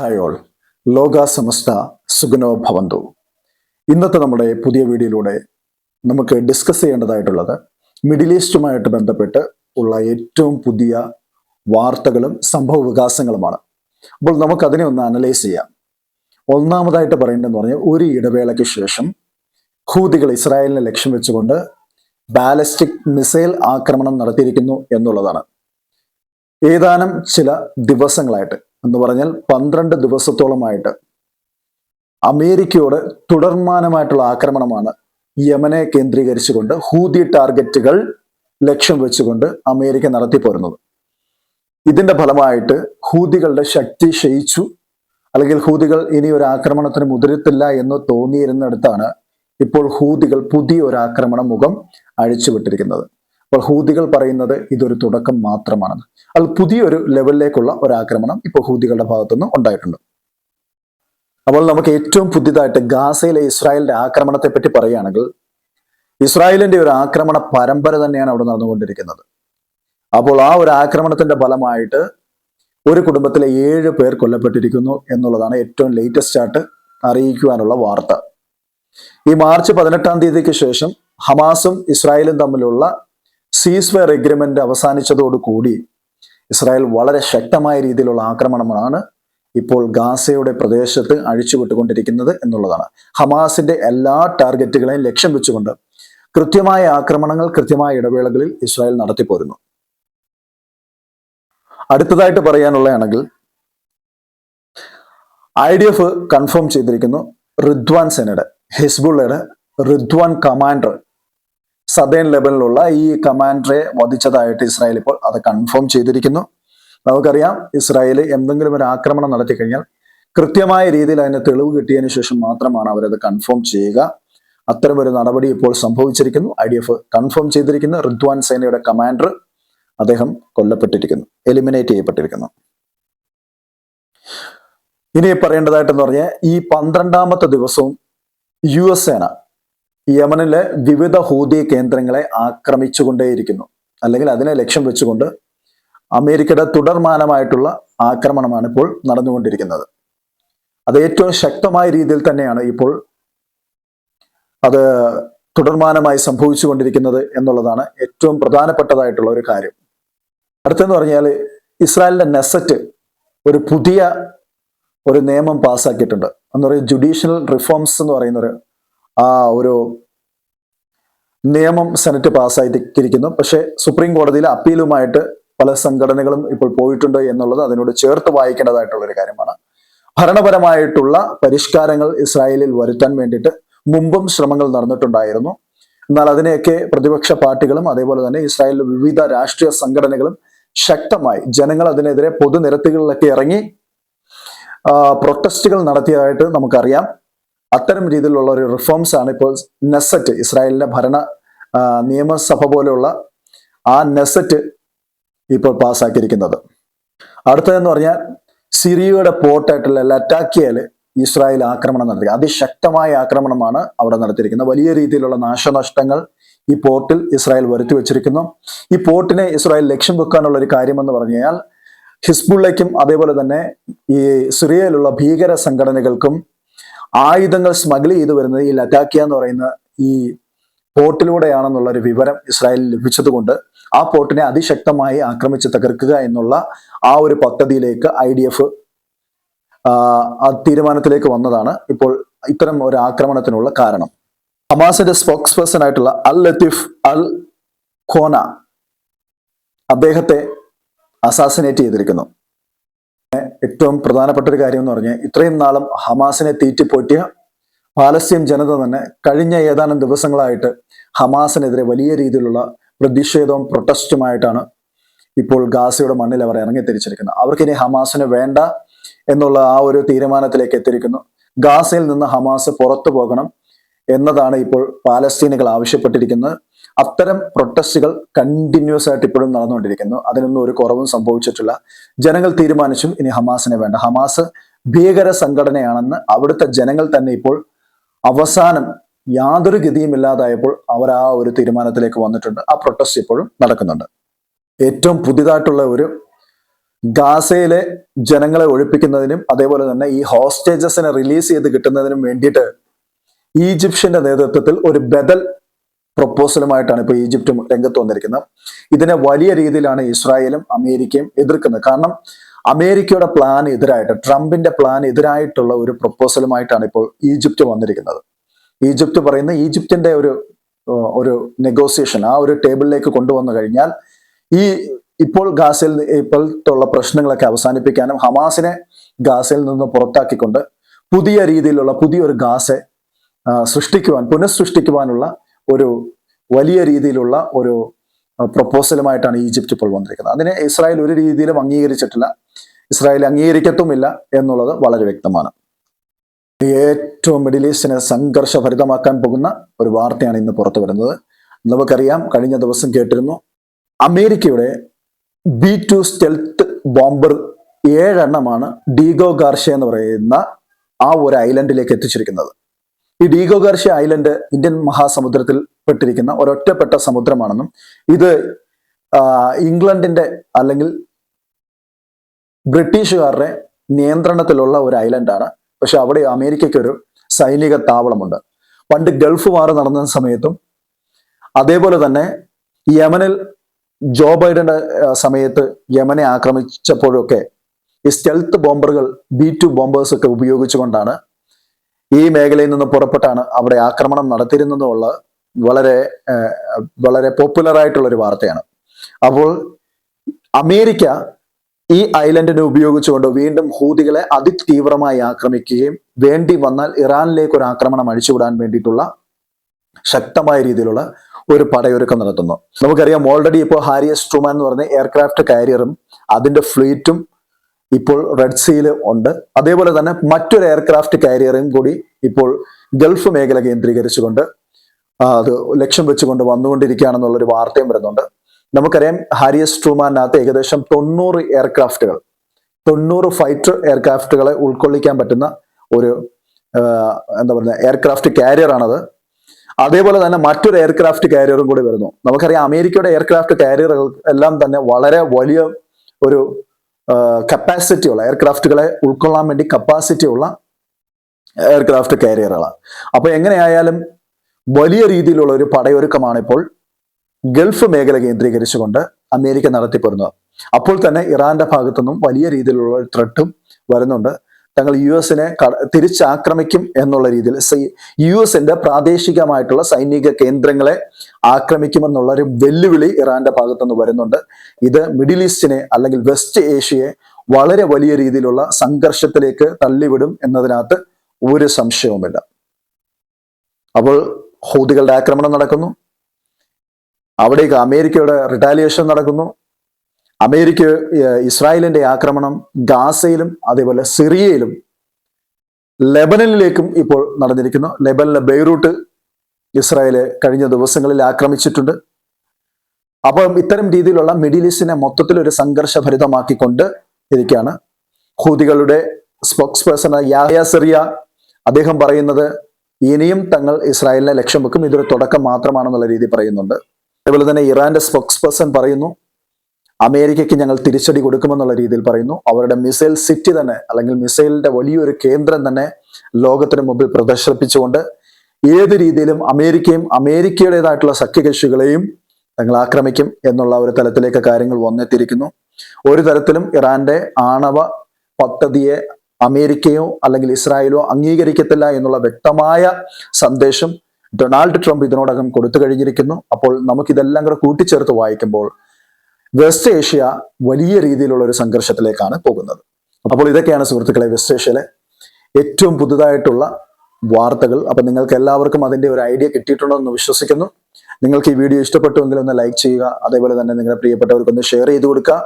Hi all ലോക സമസ്ത സുഗനോ ഭവന്തു. ഇന്നത്തെ നമ്മുടെ പുതിയ വീഡിയോയിലൂടെ നമുക്ക് ഡിസ്കസ് ചെയ്യേണ്ടതായിട്ടുള്ളത് മിഡിൽ ഈസ്റ്റുമായിട്ട് ബന്ധപ്പെട്ട് ഉള്ള ഏറ്റവും പുതിയ വാർത്തകളും സംഭവ വികാസങ്ങളുമാണ്. അപ്പോൾ നമുക്കതിനെ ഒന്ന് അനലൈസ് ചെയ്യാം. ഒന്നാമതായിട്ട് പറയേണ്ടതെന്ന് പറഞ്ഞാൽ ഒരു ഇടവേളയ്ക്ക് ശേഷം ഹൂതികൾ ഇസ്രായേലിനെ ലക്ഷ്യം വെച്ചുകൊണ്ട് ബാലിസ്റ്റിക് മിസൈൽ ആക്രമണം നടത്തിയിരിക്കുന്നു എന്നുള്ളതാണ്. ഏതാനും ചില ദിവസങ്ങളായിട്ട് എന്ന് പറഞ്ഞാൽ പന്ത്രണ്ട് ദിവസത്തോളമായിട്ട് അമേരിക്കയോട് തുടർമാനമായിട്ടുള്ള ആക്രമണമാണ് യമനെ കേന്ദ്രീകരിച്ചുകൊണ്ട് ഹൂതി ടാർഗറ്റുകൾ ലക്ഷ്യം വെച്ചുകൊണ്ട് അമേരിക്ക നടത്തിപ്പോരുന്നത് ഇതിന്റെ ഫലമായിട്ട് ഹൂതികളുടെ ശക്തി ക്ഷയിച്ചു. അല്ലെങ്കിൽ ഹൂതികൾ ഇനി ഒരു ആക്രമണത്തിന് മുതിരത്തില്ല എന്ന് തോന്നിയിരുന്നിടത്താണ് ഇപ്പോൾ ഹൂതികൾ പുതിയ ഒരു ആക്രമണ മുഖം അഴിച്ചുവിട്ടിരിക്കുന്നത്. അപ്പോൾ ഹൂതികൾ പറയുന്നത് ഇതൊരു തുടക്കം മാത്രമാണെന്ന്. അത് പുതിയൊരു ലെവലിലേക്കുള്ള ഒരു ആക്രമണം ഇപ്പോൾ ഹൂതികളുടെ ഭാഗത്തുനിന്ന് ഉണ്ടായിട്ടുണ്ട്. അപ്പോൾ നമുക്ക് ഏറ്റവും പുതിയതായിട്ട് ഗാസയിലെ ഇസ്രായേലിന്റെ ആക്രമണത്തെ പറ്റി പറയുകയാണെങ്കിൽ ഇസ്രായേലിന്റെ ഒരു ആക്രമണ പരമ്പര തന്നെയാണ് അവിടെ നടന്നുകൊണ്ടിരിക്കുന്നത്. അപ്പോൾ ആ ഒരു ആക്രമണത്തിന്റെ ഫലമായിട്ട് ഒരു കുടുംബത്തിലെ ഏഴ് പേർ കൊല്ലപ്പെട്ടിരിക്കുന്നു എന്നുള്ളതാണ് ഏറ്റവും ലേറ്റസ്റ്റ് ആയിട്ട് അറിയിക്കുവാനുള്ള വാർത്ത. ഈ മാർച്ച് പതിനെട്ടാം തീയതിക്ക് ശേഷം ഹമാസും ഇസ്രായേലും തമ്മിലുള്ള സീസ് ഫയർ എഗ്രിമെന്റ് അവസാനിച്ചതോടുകൂടി ഇസ്രായേൽ വളരെ ശക്തമായ രീതിയിലുള്ള ആക്രമണമാണ് ഇപ്പോൾ ഗാസയുടെ പ്രദേശത്ത് അഴിച്ചുവിട്ടുകൊണ്ടിരിക്കുന്നത് എന്നുള്ളതാണ്. ഹമാസിന്റെ എല്ലാ ടാർഗറ്റുകളെയും ലക്ഷ്യം വെച്ചുകൊണ്ട് കൃത്യമായ ആക്രമണങ്ങൾ കൃത്യമായ ഇടവേളകളിൽ ഇസ്രായേൽ നടത്തിപ്പോരുന്നു. അടുത്തതായിട്ട് പറയാനുള്ളതാണെങ്കിൽ ഐ ഡി എഫ് കൺഫേം ചെയ്തിരിക്കുന്നു. റിദ്വാൻ സെനയുടെ ഹിസ്ബുള്ളയുടെ റിദ്വാൻ കമാൻഡർ സദേൺ ലെവലിലുള്ള ഈ കമാൻഡറെ വധിച്ചതായിട്ട് ഇസ്രായേൽ ഇപ്പോൾ അത് കൺഫേം ചെയ്തിരിക്കുന്നു. നമുക്കറിയാം ഇസ്രായേൽ എന്തെങ്കിലും ഒരു ആക്രമണം നടത്തി കഴിഞ്ഞാൽ കൃത്യമായ രീതിയിൽ അതിന് തെളിവ് കിട്ടിയതിനു ശേഷം മാത്രമാണ് അവരത് കൺഫേം ചെയ്യുക. അത്തരം ഒരു നടപടി ഇപ്പോൾ സംഭവിച്ചിരിക്കുന്നു. ഐ ഡി എഫ് കൺഫേം ചെയ്തിരിക്കുന്നു. റിദ്വാൻ സേനയുടെ കമാൻഡർ അദ്ദേഹം കൊല്ലപ്പെട്ടിരിക്കുന്നു. എലിമിനേറ്റ് ചെയ്യപ്പെട്ടിരിക്കുന്നു. ഇനി പറയേണ്ടതായിട്ടെന്ന് പറഞ്ഞാൽ ഈ പന്ത്രണ്ടാമത്തെ ദിവസവും യു എസ് സേന യമനിലെ വിവിധ ഹൂതി കേന്ദ്രങ്ങളെ ആക്രമിച്ചുകൊണ്ടേയിരിക്കുന്നു. അല്ലെങ്കിൽ അതിനെ ലക്ഷ്യം വെച്ചുകൊണ്ട് അമേരിക്കയുടെ തുടർമാനമായിട്ടുള്ള ആക്രമണമാണ് ഇപ്പോൾ നടന്നുകൊണ്ടിരിക്കുന്നത്. അത് ഏറ്റവും ശക്തമായ രീതിയിൽ തന്നെയാണ് ഇപ്പോൾ അത് തുടർമാനമായി സംഭവിച്ചുകൊണ്ടിരിക്കുന്നത് എന്നുള്ളതാണ് ഏറ്റവും പ്രധാനപ്പെട്ടതായിട്ടുള്ള ഒരു കാര്യം. അടുത്തെന്ന് പറഞ്ഞാൽ ഇസ്രായേലിന്റെ നെസറ്റ് ഒരു പുതിയ ഒരു നിയമം പാസ്സാക്കിയിട്ടുണ്ട് എന്ന് പറയുന്നത് ജുഡീഷ്യൽ റിഫോംസ് എന്ന് പറയുന്ന ഒരു ആ ഒരു നിയമം സെനറ്റ് പാസ്സായിരിക്കുന്നു പക്ഷേ സുപ്രീം കോടതിയിൽ അപ്പീലുമായിട്ട് പല സംഘടനകളും ഇപ്പോൾ പോയിട്ടുണ്ട് എന്നുള്ളത് അതിനോട് ചേർത്ത് വായിക്കേണ്ടതായിട്ടുള്ള ഒരു കാര്യമാണ്. ഭരണപരമായിട്ടുള്ള പരിഷ്കാരങ്ങൾ ഇസ്രായേലിൽ വരുത്താൻ വേണ്ടിയിട്ട് മുമ്പും ശ്രമങ്ങൾ നടന്നിട്ടുണ്ടായിരുന്നു. എന്നാൽ അതിനെയൊക്കെ പ്രതിപക്ഷ പാർട്ടികളും അതേപോലെ തന്നെ ഇസ്രായേലിലെ വിവിധ രാഷ്ട്രീയ സംഘടനകളും ശക്തമായി ജനങ്ങൾ അതിനെതിരെ പൊതുനിരത്തുകളിലൊക്കെ ഇറങ്ങി പ്രൊട്ടസ്റ്റുകൾ നടത്തിയതായിട്ട് നമുക്കറിയാം. അത്തരം രീതിയിലുള്ള ഒരു റിഫോംസ് ആണ് ഇപ്പോൾ നെസറ്റ് ഇസ്രായേലിന്റെ ഭരണ നിയമസഭ പോലെയുള്ള ആ നെസറ്റ് ഇപ്പോൾ പാസ്സാക്കിയിരിക്കുന്നത് അടുത്തതെന്ന് പറഞ്ഞാൽ സിറിയയുടെ പോർട്ടായിട്ടുള്ള ലറ്റാക്കിയയിൽ ഇസ്രായേൽ ആക്രമണം നടത്തി അതിശക്തമായ ആക്രമണമാണ് അവിടെ നടത്തിയിരിക്കുന്നത്. വലിയ രീതിയിലുള്ള നാശനഷ്ടങ്ങൾ ഈ പോർട്ടിൽ ഇസ്രായേൽ വരുത്തി വെച്ചിരിക്കുന്നു. ഈ പോർട്ടിനെ ഇസ്രായേൽ ലക്ഷ്യം വെക്കാനുള്ള ഒരു കാര്യമെന്ന് പറഞ്ഞു കഴിഞ്ഞാൽ ഹിസ്ബുള്ളയ്ക്കും അതേപോലെ തന്നെ ഈ സിറിയയിലുള്ള ഭീകര സംഘടനകൾക്കും ആയുധങ്ങൾ സ്മഗിൾ ചെയ്തു വരുന്നത് ഈ ലതാക്കിയ എന്ന് പറയുന്ന ഈ പോർട്ടിലൂടെയാണെന്നുള്ള ഒരു വിവരം ഇസ്രായേൽ ലഭിച്ചതുകൊണ്ട് ആ പോർട്ടിനെ അതിശക്തമായി ആക്രമിച്ച് തകർക്കുക എന്നുള്ള ആ ഒരു പദ്ധതിയിലേക്ക് ഐ ഡി എഫ് ആ തീരുമാനത്തിലേക്ക് വന്നതാണ് ഇപ്പോൾ ഇത്തരം ഒരു ആക്രമണത്തിനുള്ള കാരണം. ഹമാസിന്റെ സ്പോക്സ് പേഴ്സൺ ആയിട്ടുള്ള അൽ ലത്തീഫ് അൽ ഖോന അദ്ദേഹത്തെ അസാസിനേറ്റ് ചെയ്തിരിക്കുന്നു ഏറ്റവും പ്രധാനപ്പെട്ട ഒരു കാര്യം എന്ന് പറഞ്ഞാൽ ഇത്രയും നാളും ഹമാസിനെ തീറ്റിപ്പോറ്റിയ പാലസ്തീൻ ജനത തന്നെ കഴിഞ്ഞ ഏതാനും ദിവസങ്ങളായിട്ട് ഹമാസിനെതിരെ വലിയ രീതിയിലുള്ള പ്രതിഷേധവും പ്രൊട്ടസ്റ്റുമായിട്ടാണ് ഇപ്പോൾ ഗാസയുടെ മണ്ണിൽ അവർ ഇറങ്ങി തിരിച്ചിരിക്കുന്നത്. അവർക്കിനി ഹമാസിന് വേണ്ട എന്നുള്ള ആ ഒരു തീരുമാനത്തിലേക്ക് എത്തിയിരിക്കുന്നു. ഗാസയിൽ നിന്ന് ഹമാസ് പുറത്തു പോകണം. എന്നതാണ് ഇപ്പോൾ പാലസ്തീനുകൾ ആവശ്യപ്പെട്ടിരിക്കുന്നത്. അത്തരം പ്രൊട്ടസ്റ്റുകൾ കണ്ടിന്യൂസ് ആയിട്ട് ഇപ്പോഴും നടന്നുകൊണ്ടിരിക്കുന്നു. അതിനൊന്നും ഒരു കുറവും സംഭവിച്ചിട്ടില്ല. ജനങ്ങൾ തീരുമാനിച്ചും ഇനി ഹമാസിനെ വേണ്ട. ഹമാസ് ഭീകര സംഘടനയാണെന്ന് അവിടുത്തെ ജനങ്ങൾ തന്നെ ഇപ്പോൾ അവസാനം യാതൊരു ഗതിയും ഇല്ലാതായപ്പോൾ അവർ ആ ഒരു തീരുമാനത്തിലേക്ക് വന്നിട്ടുണ്ട്. ആ പ്രൊട്ടസ്റ്റ് ഇപ്പോഴും നടക്കുന്നുണ്ട്. ഏറ്റവും പുതിയതായിട്ടുള്ള ഒരു ഗാസയിലെ ജനങ്ങളെ ഒഴിപ്പിക്കുന്നതിനും അതേപോലെ തന്നെ ഈ ഹോസ്റ്റേജസിനെ റിലീസ് ചെയ്ത് കിട്ടുന്നതിനും വേണ്ടിയിട്ട് ഈജിപ്ഷ്യന്റെ നേതൃത്വത്തിൽ ഒരു ബദൽ പ്രപ്പോസലുമായിട്ടാണ് ഇപ്പോൾ ഈജിപ്തും രംഗത്ത് വന്നിരിക്കുന്നത്. ഇതിനെ വലിയ രീതിയിലാണ് ഇസ്രായേലും അമേരിക്കയും എതിർക്കുന്നത്. കാരണം അമേരിക്കയുടെ പ്ലാൻ എതിരായിട്ട് ട്രംപിന്റെ പ്ലാൻ എതിരായിട്ടുള്ള ഒരു പ്രപ്പോസലുമായിട്ടാണ് ഇപ്പോൾ ഈജിപ്ത് വന്നിരിക്കുന്നത്. ഈജിപ്ത് പറയുന്ന ഈജിപ്തിന്റെ ഒരു ഒരു നെഗോസിയേഷൻ ആ ഒരു ടേബിളിലേക്ക് കൊണ്ടുവന്നു കഴിഞ്ഞാൽ ഈ ഇപ്പോൾ ഗാസയിൽ ഇപ്പോഴത്തുള്ള പ്രശ്നങ്ങളൊക്കെ അവസാനിപ്പിക്കാനും ഹമാസിനെ ഗാസയിൽ നിന്ന് പുറത്താക്കിക്കൊണ്ട് പുതിയ രീതിയിലുള്ള പുതിയൊരു ഗാസെ സൃഷ്ടിക്കുവാൻ പുനഃസൃഷ്ടിക്കുവാനുള്ള ഒരു വലിയ രീതിയിലുള്ള ഒരു പ്രപ്പോസലുമായിട്ടാണ് ഈജിപ്റ്റ് ഇപ്പോൾ വന്നിരിക്കുന്നത്. അതിനെ ഇസ്രായേൽ ഒരു രീതിയിലും അംഗീകരിച്ചിട്ടില്ല. ഇസ്രായേൽ അംഗീകരിക്കത്തുമില്ല എന്നുള്ളത് വളരെ വ്യക്തമാണ്. ഏറ്റവും മിഡിൽ ഈസ്റ്റിനെ സംഘർഷഭരിതമാക്കാൻ പോകുന്ന ഒരു വാർത്തയാണ് ഇന്ന് പുറത്തു വരുന്നത്. നമുക്കറിയാം കഴിഞ്ഞ ദിവസം കേട്ടിരുന്നു അമേരിക്കയുടെ ബി ടു സ്റ്റെൽത്ത് ബോംബർ ഏഴെണ്ണമാണ് ഡീഗോ ഗാർഷ എന്ന് പറയുന്ന ആ ഒരു ഐലൻഡിലേക്ക് എത്തിച്ചിരിക്കുന്നത്. ഈ ഡീഗോ ഗാർഷ ഐലൻഡ് ഇന്ത്യൻ മഹാസമുദ്രത്തിൽ പെട്ടിരിക്കുന്ന ഒരൊറ്റപ്പെട്ട സമുദ്രമാണെന്നും ഇത് ഇംഗ്ലണ്ടിന്റെ അല്ലെങ്കിൽ ബ്രിട്ടീഷുകാരുടെ നിയന്ത്രണത്തിലുള്ള ഒരു ഐലൻഡാണ്. പക്ഷെ അവിടെ അമേരിക്കയ്ക്ക് ഒരു സൈനിക താവളമുണ്ട്. പണ്ട് ഗൾഫ് വാർ നടന്ന സമയത്തും അതേപോലെ തന്നെ യമനിൽ ജോ ബൈഡന്റെ സമയത്ത് യമനെ ആക്രമിച്ചപ്പോഴൊക്കെ ഈ സ്റ്റെൽത്ത് ബോംബറുകൾ ബി ടു ബോംബേഴ്സ് ഒക്കെ ഉപയോഗിച്ചുകൊണ്ടാണ് ഈ മേഖലയിൽ നിന്ന് പുറപ്പെട്ടാണ് അവിടെ ആക്രമണം നടത്തിയിരുന്നതുള്ള വളരെ വളരെ പോപ്പുലർ ആയിട്ടുള്ള ഒരു വാർത്തയാണ്. അപ്പോൾ അമേരിക്ക ഈ ഐലൻഡിനെ ഉപയോഗിച്ചുകൊണ്ട് വീണ്ടും ഹൂതികളെ അതിതീവ്രമായി ആക്രമിക്കുകയും വേണ്ടി വന്നാൽ ഇറാനിലേക്ക് ഒരു ആക്രമണം അഴിച്ചുവിടാൻ വേണ്ടിയിട്ടുള്ള ശക്തമായ രീതിയിലുള്ള ഒരു പടയൊരുക്കം നടത്തുന്നു. നമുക്കറിയാം ഓൾറെഡി ഇപ്പോൾ ഹാരിയസ് ട്രൂമാൻ എന്ന് പറഞ്ഞ എയർക്രാഫ്റ്റ് കാരിയറും അതിന്റെ ഫ്ലീറ്റും ഇപ്പോൾ റെഡ് സീയിൽ ഉണ്ട്. അതേപോലെ തന്നെ മറ്റൊരു എയർക്രാഫ്റ്റ് കാരിയറും കൂടി ഇപ്പോൾ ഗൾഫ് മേഖല കേന്ദ്രീകരിച്ചുകൊണ്ട് അത് ലക്ഷ്യം വെച്ചുകൊണ്ട് വന്നുകൊണ്ടിരിക്കുകയാണെന്നുള്ളൊരു വാർത്തയും വരുന്നുണ്ട്. നമുക്കറിയാം ഹാരിയസ് ട്രൂമാനകത്ത് ഏകദേശം തൊണ്ണൂറ് എയർക്രാഫ്റ്റുകൾ തൊണ്ണൂറ് ഫൈറ്റർ എയർക്രാഫ്റ്റുകളെ ഉൾക്കൊള്ളിക്കാൻ പറ്റുന്ന ഒരു എന്താ പറയുക എയർക്രാഫ്റ്റ് കാരിയർ ആണത്. അതേപോലെ തന്നെ മറ്റൊരു എയർക്രാഫ്റ്റ് കാരിയറും കൂടി വരുന്നു. നമുക്കറിയാം അമേരിക്കയുടെ എയർക്രാഫ്റ്റ് കാരിയറുകൾ എല്ലാം തന്നെ വളരെ വലിയ ഒരു കപ്പാസിറ്റി ഉള്ള എയർക്രാഫ്റ്റുകളെ ഉൾക്കൊള്ളാൻ വേണ്ടി കപ്പാസിറ്റിയുള്ള എയർക്രാഫ്റ്റ് കാരിയറുകളാണ് അപ്പോൾ എങ്ങനെയായാലും വലിയ രീതിയിലുള്ള ഒരു പടയൊരുക്കമാണ് ഇപ്പോൾ ഗൾഫ് മേഖല കേന്ദ്രീകരിച്ചുകൊണ്ട് അമേരിക്ക നടത്തിപ്പോരുന്നത്. അപ്പോൾ തന്നെ ഇറാന്റെ ഭാഗത്തുനിന്നും വലിയ രീതിയിലുള്ള ത്രെട്ടും വരുന്നുണ്ട്. തങ്ങൾ യു എസിനെ തിരിച്ചാക്രമിക്കും എന്നുള്ള രീതിയിൽ യു എസിന്റെ പ്രാദേശികമായിട്ടുള്ള സൈനിക കേന്ദ്രങ്ങളെ ആക്രമിക്കുമെന്നുള്ള ഒരു വെല്ലുവിളി ഇറാന്റെ ഭാഗത്തുനിന്ന് വരുന്നുണ്ട്. ഇത് മിഡിൽ ഈസ്റ്റിനെ അല്ലെങ്കിൽ വെസ്റ്റ് ഏഷ്യയെ വളരെ വലിയ രീതിയിലുള്ള സംഘർഷത്തിലേക്ക് തള്ളിവിടും എന്നതിനകത്ത് ഒരു സംശയവുമില്ല. അപ്പോൾ ഹൂതികളുടെ ആക്രമണം നടക്കുന്നു. അവിടേക്ക് അമേരിക്കയുടെ റിട്ടാലിയേഷൻ നടക്കുന്നു. അമേരിക്ക ഇസ്രായേലിന്റെ ആക്രമണം ഗാസയിലും അതേപോലെ സിറിയയിലും ലെബനനിലേക്കും ഇപ്പോൾ നടന്നിരിക്കുന്നു. ലെബനിലെ ബെയ്റൂട്ട് ഇസ്രായേൽ കഴിഞ്ഞ ദിവസങ്ങളിൽ ആക്രമിച്ചിട്ടുണ്ട്. അപ്പം ഇത്തരം രീതിയിലുള്ള മിഡിൽ ഈസ്റ്റിനെ മൊത്തത്തിൽ ഒരു സംഘർഷഭരിതമാക്കിക്കൊണ്ട് ഇരിക്കുകയാണ്. ഹൂതികളുടെ സ്പോക്സ് പേഴ്സൺ യാഹയ സിറിയ അദ്ദേഹം പറയുന്നത് ഇനിയും തങ്ങൾ ഇസ്രായേലിനെ ലക്ഷ്യം വെക്കും. ഇതൊരു തുടക്കം മാത്രമാണെന്നുള്ള രീതി പറയുന്നുണ്ട്. അതുപോലെ തന്നെ ഇറാന്റെ സ്പോക്സ് പേഴ്സൺ പറയുന്നു അമേരിക്കയ്ക്ക് ഞങ്ങൾ തിരിച്ചടി കൊടുക്കുമെന്നുള്ള രീതിയിൽ പറയുന്നു. അവരുടെ മിസൈൽ സിറ്റി തന്നെ അല്ലെങ്കിൽ മിസൈലിന്റെ വലിയൊരു കേന്ദ്രം തന്നെ ലോകത്തിന് മുമ്പിൽ പ്രദർശിപ്പിച്ചുകൊണ്ട് ഏത് രീതിയിലും അമേരിക്കയും അമേരിക്കയുടേതായിട്ടുള്ള സഖ്യകക്ഷികളെയും ഞങ്ങൾ ആക്രമിക്കും എന്നുള്ള ഒരു തലത്തിലേക്ക് കാര്യങ്ങൾ വന്നെത്തിയിരിക്കുന്നു. ഒരു തരത്തിലും ഇറാന്റെ ആണവ പദ്ധതിയെ അമേരിക്കയോ അല്ലെങ്കിൽ ഇസ്രായേലോ അംഗീകരിക്കത്തില്ല എന്നുള്ള വ്യക്തമായ സന്ദേശം ഡൊണാൾഡ് ട്രംപ് ഇതിനോടകം കൊടുത്തു കഴിഞ്ഞിരിക്കുന്നു. അപ്പോൾ നമുക്കിതെല്ലാം കൂടെ കൂട്ടിച്ചേർത്ത് വായിക്കുമ്പോൾ വെസ്റ്റ് ഏഷ്യ വലിയ രീതിയിലുള്ള ഒരു സംഘർഷത്തിലേക്കാണ് പോകുന്നത്. അപ്പോൾ ഇതൊക്കെയാണ് സുഹൃത്തുക്കളെ വെസ്റ്റ് ഏഷ്യയിലെ ഏറ്റവും പുതുതായിട്ടുള്ള വാർത്തകൾ. അപ്പൊ നിങ്ങൾക്ക് എല്ലാവർക്കും അതിന്റെ ഒരു ഐഡിയ കിട്ടിയിട്ടുണ്ടെന്ന് വിശ്വസിക്കുന്നു. നിങ്ങൾക്ക് ഈ വീഡിയോ ഇഷ്ടപ്പെട്ടുവെങ്കിൽ ഒന്ന് ലൈക്ക് ചെയ്യുക. അതേപോലെ തന്നെ നിങ്ങളുടെ പ്രിയപ്പെട്ടവർക്ക് ഒന്ന് ഷെയർ ചെയ്ത് കൊടുക്കുക.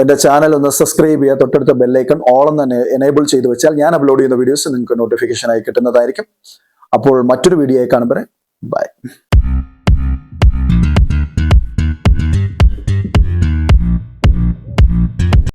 എന്റെ ചാനൽ ഒന്ന് സബ്സ്ക്രൈബ് ചെയ്യുക. തൊട്ടടുത്ത ബെല്ലൈക്കൺ ഓളം തന്നെ എനേബിൾ ചെയ്ത് വെച്ചാൽ ഞാൻ അപ്ലോഡ് ചെയ്യുന്ന വീഡിയോസ് നിങ്ങൾക്ക് നോട്ടിഫിക്കേഷനായി കിട്ടുന്നതായിരിക്കും. അപ്പോൾ മറ്റൊരു വീഡിയോ ആയി കാണുമ്പോൾ ബൈ